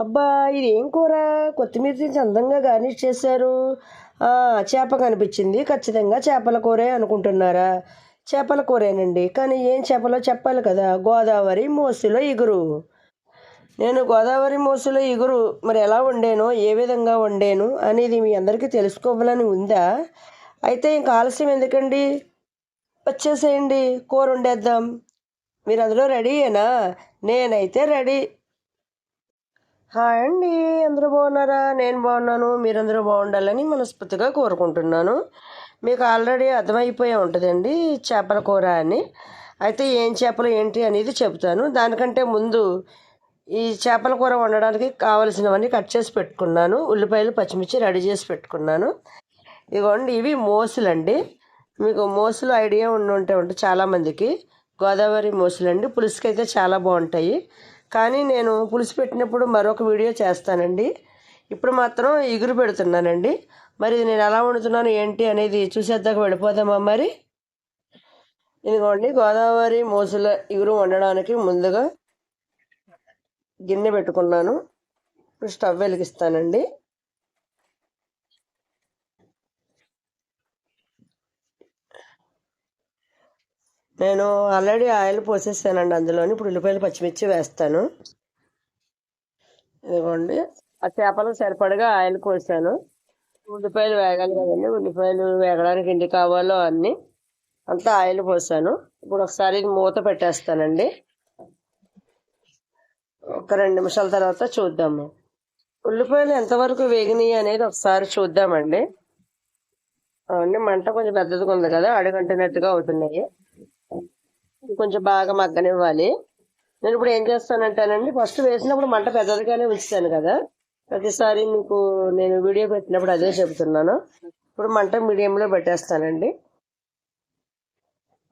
అబ్బా ఇది ఏం కూర? కొత్తిమీర తీసి అందంగా గార్నిష్ చేశారు. చేప కనిపించింది. ఖచ్చితంగా చేపల కూరే అనుకుంటున్నారా? చేపల కూరేనండి. కానీ ఏం చేపలో చెప్పాలి కదా? గోదావరి మోసులో ఇగురు. నేను గోదావరి మోసులో ఇగురు. మరి ఎలా వండాను? ఏ విధంగా వండాను? అనేది మీ అందరికీ తెలుసుకోవాలని ఉందా? అయితే ఇంకా ఆలస్యం ఎందుకండి? వచ్చేసేయండి. కూర వండేద్దాం. మీరు అందులో రెడీయేనా? నేనైతే రెడీ. హాయ్ అండి అందరూ బాగున్నారా? నేను బాగున్నాను మీరందరూ బాగుండాలని మనస్ఫూర్తిగా కోరుకుంటున్నాను. మీకు ఆల్రెడీ అర్థమైపోయే ఉంటుందండి చేపల కూర అని. అయితే ఏం చేపలు ఏంటి అనేది చెప్తాను దానికంటే ముందు ఈ చేపల కూర వండడానికి కావలసినవన్నీ కట్ చేసి పెట్టుకున్నాను. ఉల్లిపాయలు పచ్చిమిర్చి రెడీ చేసి పెట్టుకున్నాను. ఇదిగోండి ఇవి మోసులండి. మీకు మోసులు ఐడియా ఉండి ఉంటే ఉంటుంది చాలామందికి గోదావరి మోసులండి. పులుసుకి అయితే చాలా బాగుంటాయి. కానీ నేను పులుసు పెట్టినప్పుడు మరొక వీడియో చేస్తానండి. ఇప్పుడు మాత్రం ఇగురు పెడుతున్నానండి. మరి ఇది నేను ఎలా వండుతున్నాను ఏంటి అనేది చూసేద్దాక వెళ్ళిపోదామా మరి? ఇదిగోండి గోదావరి మోసుల ఇగురు వండడానికి ముందుగా గిన్నె పెట్టుకున్నాను. ఇప్పుడు స్టవ్ వెలిగిస్తానండి. నేను ఆల్రెడీ ఆయిల్ పోసేసానండి అందులోని. ఇప్పుడు ఉల్లిపాయలు పచ్చిమిర్చి వేస్తాను. ఇదిగోండి. ఆ చేపలకు సరిపడగా ఆయిల్ పోసాను. ఉల్లిపాయలు వేగాలి కదండి. ఉల్లిపాయలు వేగడానికి ఎన్ని కావాలో అన్ని అంతా ఆయిల్ పోసాను. ఇప్పుడు ఒకసారి మూత పెట్టేస్తానండి. ఒక రెండు నిమిషాల తర్వాత చూద్దాము. ఉల్లిపాయలు ఎంతవరకు వేగినాయి అనేది ఒకసారి చూద్దామండి. అవన్నీ మంట కొంచెం పెద్దదిగా ఉంది కదా. అడుగంటినట్టుగా అవుతున్నాయి. కొంచెం బాగా మగ్గనివ్వాలి. నేను ఇప్పుడు ఏం చేస్తానంటానండి ఫస్ట్ వేసినప్పుడు మంట పెద్దదిగానే ఉంచుతాను కదా. ప్రతిసారి మీకు నేను వీడియో పెట్టినప్పుడు అదే చెబుతున్నాను. ఇప్పుడు మంట మీడియంలో పెట్టేస్తానండి.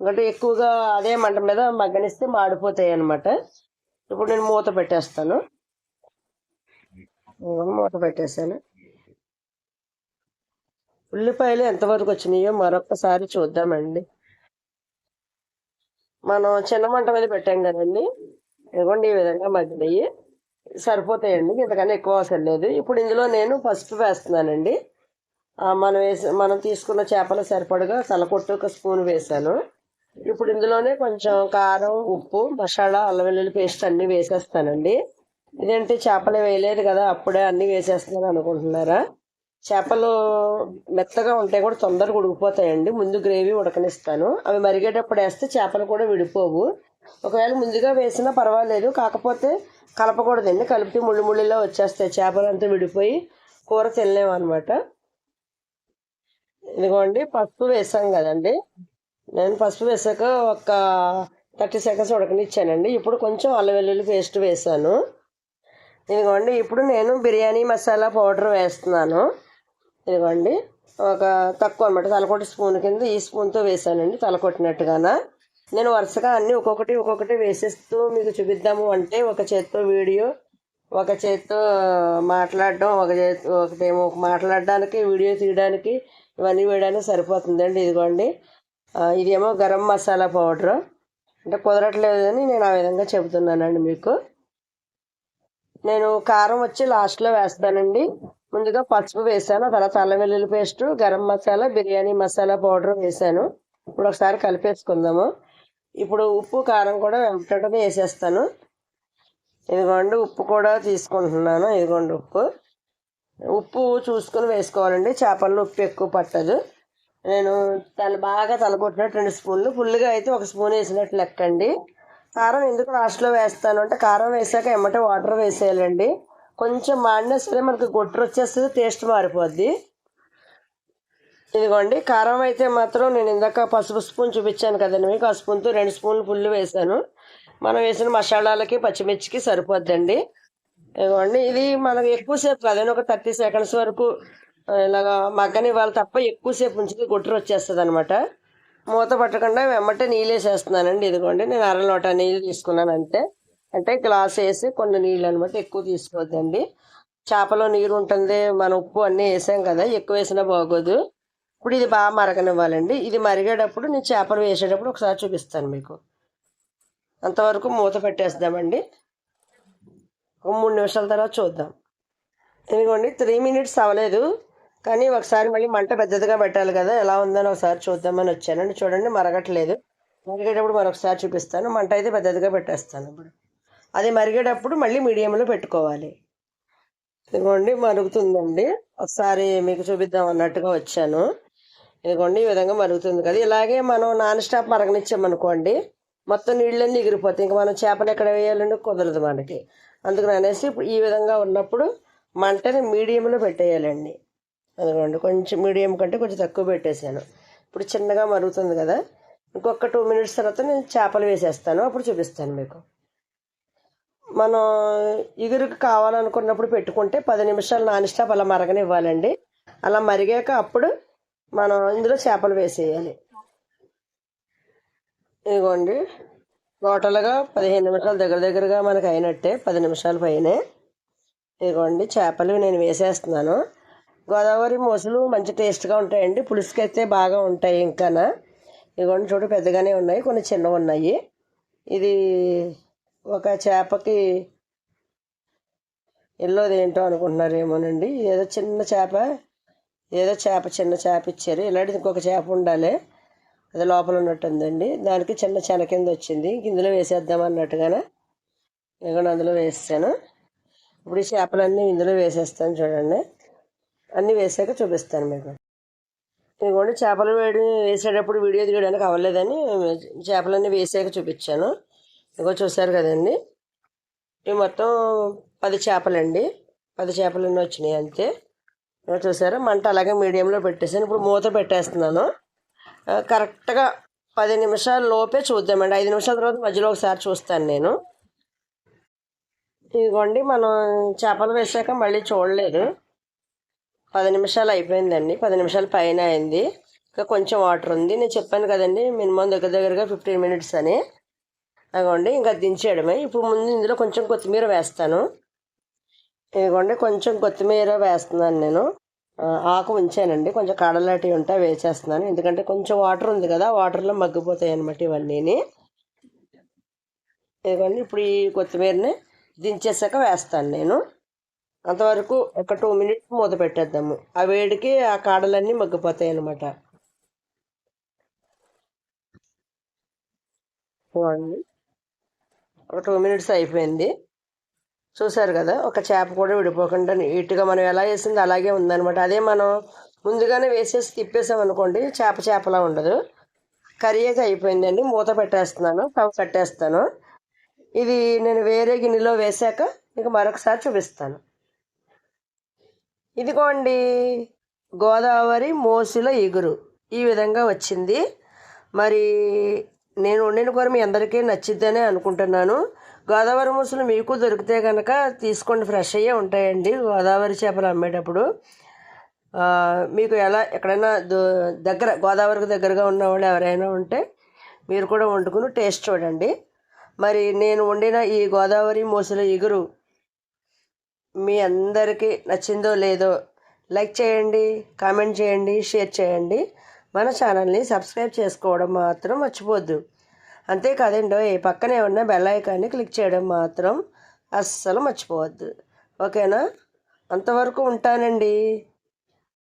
ఎందుకంటే ఎక్కువగా అదే మంట మీద మగ్గనిస్తే మాడిపోతాయి అన్నమాట. ఇప్పుడు నేను మూత పెట్టేస్తాను. మూత పెట్టేశాను. ఉల్లిపాయలు ఎంతవరకు వచ్చినాయో మరొకసారి చూద్దామండి. మనం చిన్న మంట మీద పెట్టాం కదండి. ఇదిగోండి ఈ విధంగా మగ్గినాయి. సరిపోతాయండి. ఇంతకన్నా ఎక్కువ అవసరం లేదు. ఇప్పుడు ఇందులో నేను పసుపు వేస్తున్నానండి. మనం వేసి మనం తీసుకున్న చేపలు సరిపడగా తలకొట్టు ఒక స్పూన్ వేసాను ఇప్పుడు ఇందులోనే కొంచెం కారం ఉప్పు మసాలా అల్లం వెల్లుల్లి పేస్ట్ అన్నీ వేసేస్తానండి. ఇదేంటి చేపలు వేయలేదు కదా అప్పుడే అన్నీ వేసేస్తున్నాను అనుకుంటున్నారా? చేపలు మెత్తగా ఉంటాయి కూడా తొందరగా ఉడికిపోతాయండి. ముందు గ్రేవీ ఉడకనిస్తాను. అవి మరిగేటప్పుడు వేస్తే చేపలు కూడా విడిపోవు. ఒకవేళ ముందుగా వేసినా పర్వాలేదు. కాకపోతే కలపకూడదండి. కలిపితే ముళ్ళు ముళ్ళులో వచ్చేస్తాయి. చేపలు అంతా విడిపోయి కూర తినలేము అనమాట ఇదిగోండి పసుపు వేసాం కదండి. నేను పసుపు వేసాక ఒక థర్టీ సెకండ్స్ ఉడకనిచ్చానండి. ఇప్పుడు కొంచెం అల్లం వెల్లుల్లి పేస్ట్ వేసాను. ఇదిగోండి ఇప్పుడు నేను బిర్యానీ మసాలా పౌడర్ వేస్తున్నాను. ఇదిగోండి. ఒక తక్కువ అనమాట తలకొట్టి స్పూన్ కింద ఈ స్పూన్తో వేసానండి తలకొట్టినట్టుగాన నేను వరుసగా అన్నీ ఒక్కొక్కటి ఒక్కొక్కటి వేసేస్తూ మీకు చూపిద్దాము అంటే ఒక చేత్తో వీడియో ఒక చేత్తో మాట్లాడడం ఒక చేతి ఒకటేమో మాట్లాడడానికి వీడియో తీయడానికి ఇవన్నీ వేయడానికి సరిపోతుందండి ఇదిగోండి. ఇదేమో గరం మసాలా పౌడరు. అంటే కుదరట్లేదని నేను ఆ విధంగా చెబుతున్నానండి మీకు. నేను కారం వచ్చి లాస్ట్లో వేస్తానండి. ముందుగా పసుపు వేసాను తర్వాత అల్లం వెల్లుల్లి పేస్ట్ గరం మసాలా బిర్యానీ మసాలా పౌడర్ వేసాను. ఇప్పుడు ఒకసారి కలిపేసుకుందాము. ఇప్పుడు ఉప్పు కారం కూడా వెంటనే వేసేస్తాను. ఇదిగోండి ఉప్పు కూడా తీసుకుంటున్నాను. ఇదిగోండి ఉప్పు. ఉప్పు చూసుకొని వేసుకోవాలండి. చేపల్లో ఉప్పు ఎక్కువ పట్టదు. నేను తల బాగా తలగొట్టినట్టు రెండు స్పూన్లు. ఫుల్గా అయితే ఒక స్పూన్ వేసినట్టు లెక్కండి. కారం ఎందుకు లాస్ట్లో వేస్తాను అంటే కారం వేసాక ఎమ్మటే వాటర్ వేసేయాలండి. కొంచెం మాడినా సరే మనకి గొట్టు వచ్చేస్తుంది టేస్ట్ మారిపోద్ది. ఇదిగోండి కారం అయితే మాత్రం నేను ఇందాక పసుపు స్పూన్ చూపించాను కదండి మీకు. ఆ స్పూన్తో రెండు స్పూన్లు పుల్లు వేసాను మనం వేసిన మసాలాలకి పచ్చిమిర్చికి సరిపోద్దండి. ఇదిగోండి ఇది మనకు ఎక్కువసేపు కాదండి ఒక థర్టీ సెకండ్స్ వరకు ఇలాగ ఇలాగా మగ్గనివ్వాలి తప్ప ఎక్కువసేపు ఉంచితే గుట్ర వచ్చేస్తుంది అనమాట మూత పట్టకుండా వెమ్మటే నీళ్ళు వేసేస్తున్నానండి. ఇదిగోండి నేను అర లోట నీళ్ళు తీసుకున్నాను అంతే. అంటే గ్లాస్ వేసి కొన్ని నీళ్ళు అనమాట ఎక్కువ తీసుకోవద్దండి. చేపలో నీరు ఉంటుంది మన ఉప్పు అన్నీ వేసాం కదా ఎక్కువ వేసినా బాగోదు. ఇప్పుడు ఇది బాగా మరగనివ్వాలండి. ఇది మరిగేటప్పుడు నేను చేపలు వేసేటప్పుడు ఒకసారి చూపిస్తాను మీకు. అంతవరకు మూత పెట్టేద్దామండి ఒక మూడు నిమిషాల తర్వాత చూద్దాం. ఇదిగోండి త్రీ మినిట్స్ అవ్వలేదు. కానీ ఒకసారి మళ్ళీ మంట పెద్దదిగా పెట్టాలి కదా ఎలా ఉందని ఒకసారి చూద్దామని వచ్చానండి. చూడండి మరగట్లేదు. మరిగేటప్పుడు మరొకసారి చూపిస్తాను. మంట అయితే పెద్దదిగా పెట్టేస్తాను ఇప్పుడు. అది మరిగేటప్పుడు మళ్ళీ మీడియంలో పెట్టుకోవాలి. ఇదిగోండి మరుగుతుందండి. ఒకసారి మీకు చూపిద్దాం అన్నట్టుగా వచ్చాను. ఇదిగోండి ఈ విధంగా మరుగుతుంది కదా. ఇలాగే మనం నాన్ స్టాప్ మరగనిచ్చామనుకోండి మొత్తం నీళ్ళన్నీ ఎగిరిపోతాయి. ఇంకా మనం చేపలు ఎక్కడ వేయాలంటే కుదరదు మనకి. అందుకని అనేసి ఈ విధంగా ఉన్నప్పుడు మంటని మీడియంలో పెట్టేయాలండి. అదిగోండి కొంచెం మీడియం కంటే కొంచెం తక్కువ పెట్టేశాను. ఇప్పుడు చిన్నగా మరుగుతుంది కదా. ఇంకొక టూ మినిట్స్ తర్వాత నేను చేపలు వేసేస్తాను. అప్పుడు చూపిస్తాను మీకు. మనం ఇగురుకి కావాలనుకున్నప్పుడు పెట్టుకుంటే పది నిమిషాలు నాన్ స్టాప్ అలా మరగనివ్వాలండి. అలా మరిగాక అప్పుడు మనం ఇందులో చేపలు వేసేయాలి. ఇదిగోండి. టోటల్గా పదిహేను నిమిషాలు దగ్గర దగ్గరగా మనకు అయినట్టే పది నిమిషాల పైనే. ఇదిగోండి చేపలు నేను వేసేస్తున్నాను. గోదావరి మొసలు మంచి టేస్ట్గా ఉంటాయండి. పులుసుకి అయితే బాగా ఉంటాయి ఇంకానా. ఇదిగోండి చూడు పెద్దగానే ఉన్నాయి కొన్ని చిన్నవి ఉన్నాయి ఇది ఒక చేపకి ఎల్లోది ఏంటో అనుకుంటున్నారేమోనండి. ఏదో చిన్న చేప ఏదో చేప చిన్న చేప ఇచ్చారు. ఇలాంటిది ఇంకొక చేప ఉండాలి. అది లోపల ఉన్నట్టుందండి దానికి చిన్న చెన కింద వచ్చింది. ఇందులో వేసేద్దాం అన్నట్టుగానే ఇదిగోండి అందులో వేసాను ఇప్పుడు ఈ చేపలన్నీ ఇందులో వేసేస్తాను చూడండి. అన్నీ వేసాక చూపిస్తాను మీకు. ఇదిగోండి చేపలు వేడి వేసేటప్పుడు వీడియో తీయడానికి అవ్వలేదని చేపలన్నీ వేసాక చూపించాను. ఇదిగో చూసారు కదండి. ఇవి మొత్తం పది చేపలండి. పది చేపలన్నీ వచ్చినాయి అంతే. ఇదిగో చూసారా మంట అలాగే మీడియంలో పెట్టేసాను ఇప్పుడు మూత పెట్టేస్తున్నాను. కరెక్ట్గా పది నిమిషాల లోపే చూద్దామండి. ఐదు నిమిషాల తర్వాత మధ్యలో ఒకసారి చూస్తాను నేను. ఇదిగోండి మనం చేపలు వేసాక మళ్ళీ చూడలేదు. పది నిమిషాలు అయిపోయిందండి. పది నిమిషాల పైన అయింది. ఇంకా కొంచెం వాటర్ ఉంది. నేను చెప్పాను కదండి మినిమం దగ్గర దగ్గరగా ఫిఫ్టీన్ మినిట్స్ అని. అదిగోండి ఇంకా దించేయడమే. ఇప్పుడు ముందు ఇందులో కొంచెం కొత్తిమీర వేస్తాను. ఇదిగోండి కొంచెం కొత్తిమీర వేస్తున్నాను నేను. ఆకు ఉంచానండి. కొంచెం కాడలాంటివి ఉంటే వేసేస్తున్నాను. ఎందుకంటే కొంచెం వాటర్ ఉంది కదా వాటర్లో మగ్గిపోతాయి అనమాట ఇవన్నీని. ఇదిగోండి ఇప్పుడు ఈ కొత్తిమీరని దించేసాక వేస్తాను నేను. అంతవరకు ఒక టూ మినిట్స్ మూత పెట్టేద్దాము. ఆ వేడికి ఆ కాడలన్నీ మగ్గిపోతాయి అనమాట చూడండి ఒక టూ మినిట్స్ అయిపోయింది. చూసారు కదా ఒక చేప కూడా విడిపోకుండా నీట్గా మనం ఎలా వేసిందో అలాగే ఉందనమాట అదే మనం ముందుగానే వేసేసి తిప్పేసాం అనుకోండి చేప చేపలా ఉండదు. కర్రీ అయితే అయిపోయిందండి మూత పెట్టేస్తున్నాను కవ్ కట్టేస్తాను. ఇది నేను వేరే గిన్నెలో వేసాక మీకు మరొకసారి చూపిస్తాను. ఇదిగోండి గోదావరి మోసుల ఇగురు. ఈ విధంగా వచ్చింది. మరి నేను వండిన కూర మీ అందరికీ నచ్చిద్దనే అనుకుంటున్నాను. గోదావరి మూసలు మీకు దొరికితే కనుక తీసుకోండి ఫ్రెష్ అయ్యే ఉంటాయండి గోదావరి చేపలు అమ్మేటప్పుడు. మీకు ఎలా ఎక్కడైనా దో- దగ్గర గోదావరికి దగ్గరగా ఉన్న వాళ్ళు ఎవరైనా ఉంటే మీరు కూడా వండుకుని టేస్ట్ చూడండి. మరి నేను వండిన ఈ గోదావరి మూసల ఇగురు మీ అందరికీ నచ్చిందో లేదో లైక్ చేయండి కామెంట్ చేయండి షేర్ చేయండి. మన ఛానల్ని సబ్స్క్రైబ్ చేసుకోవడం మాత్రం మర్చిపోద్దు. అంతేకాదండి ఈ పక్కనే ఉన్న బెల్ ఐకాన్ని క్లిక్ చేయడం మాత్రం అస్సలు మర్చిపోవద్దు. ఓకేనా? అంతవరకు ఉంటానండి.